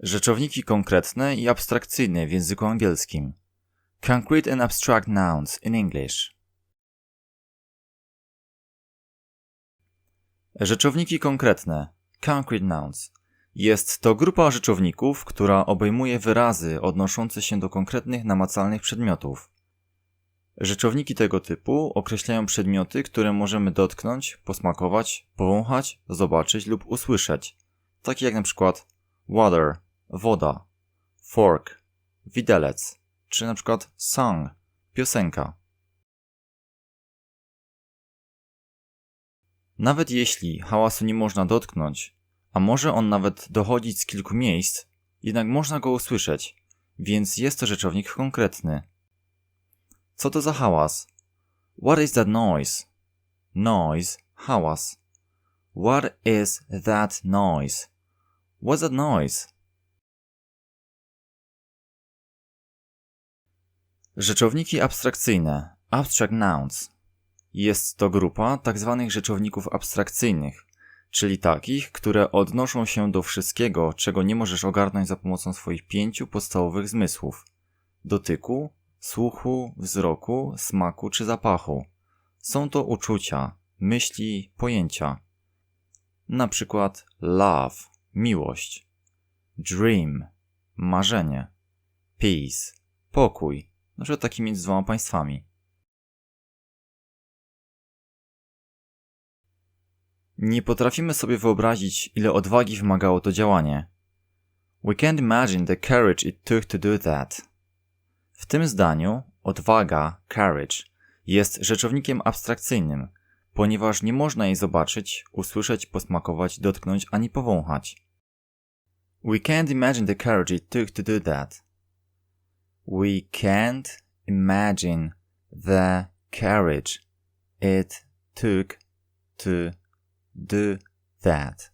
Rzeczowniki konkretne i abstrakcyjne w języku angielskim. Concrete and abstract nouns in English. Rzeczowniki konkretne. Concrete nouns. Jest to grupa rzeczowników, która obejmuje wyrazy odnoszące się do konkretnych namacalnych przedmiotów. Rzeczowniki tego typu określają przedmioty, które możemy dotknąć, posmakować, powąchać, zobaczyć lub usłyszeć, takie jak na przykład water, woda, fork, widelec, czy na przykład song, piosenka. Nawet jeśli hałasu nie można dotknąć, a może on nawet dochodzić z kilku miejsc, jednak można go usłyszeć, więc jest to rzeczownik konkretny. Co to za hałas? What is that noise? Noise, hałas. What is that noise? What's that noise? Rzeczowniki abstrakcyjne, abstract nouns. Jest to grupa tzw. Tak rzeczowników abstrakcyjnych, czyli takich, które odnoszą się do wszystkiego, czego nie możesz ogarnąć za pomocą swoich pięciu podstawowych zmysłów: dotyku, słuchu, wzroku, smaku czy zapachu. Są to uczucia, myśli, pojęcia. Na przykład love, miłość, dream, marzenie, peace, pokój, na przykład taki między dwoma państwami. Nie potrafimy sobie wyobrazić, ile odwagi wymagało to działanie. We can't imagine the courage it took to do that. W tym zdaniu odwaga, courage, jest rzeczownikiem abstrakcyjnym, ponieważ nie można jej zobaczyć, usłyszeć, posmakować, dotknąć ani powąchać. We can't imagine the courage it took to do that. We can't imagine the courage it took to do that.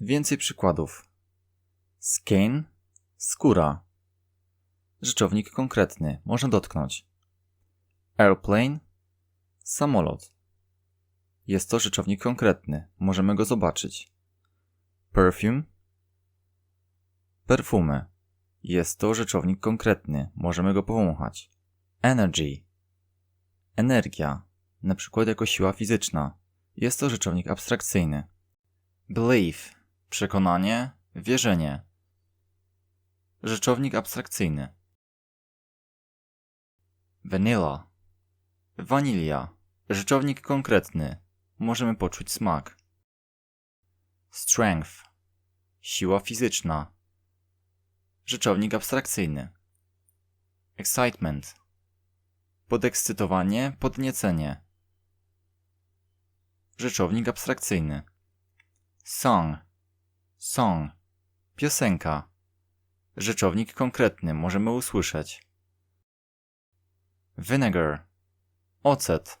Więcej przykładów. Skin, skóra. Rzeczownik konkretny, można dotknąć. Airplane, samolot. Jest to rzeczownik konkretny, możemy go zobaczyć. Perfume, perfumy. Jest to rzeczownik konkretny, możemy go powąchać. Energy, energia, na przykład jako siła fizyczna. Jest to rzeczownik abstrakcyjny. Belief, Przekonanie, wierzenie. Rzeczownik abstrakcyjny. Vanilla. Wanilia. Rzeczownik konkretny. Możemy poczuć smak. Strength. Siła fizyczna. Rzeczownik abstrakcyjny. Excitement. Podekscytowanie, podniecenie. Rzeczownik abstrakcyjny. Song Song. Piosenka. Rzeczownik konkretny możemy usłyszeć. Vinegar. Ocet.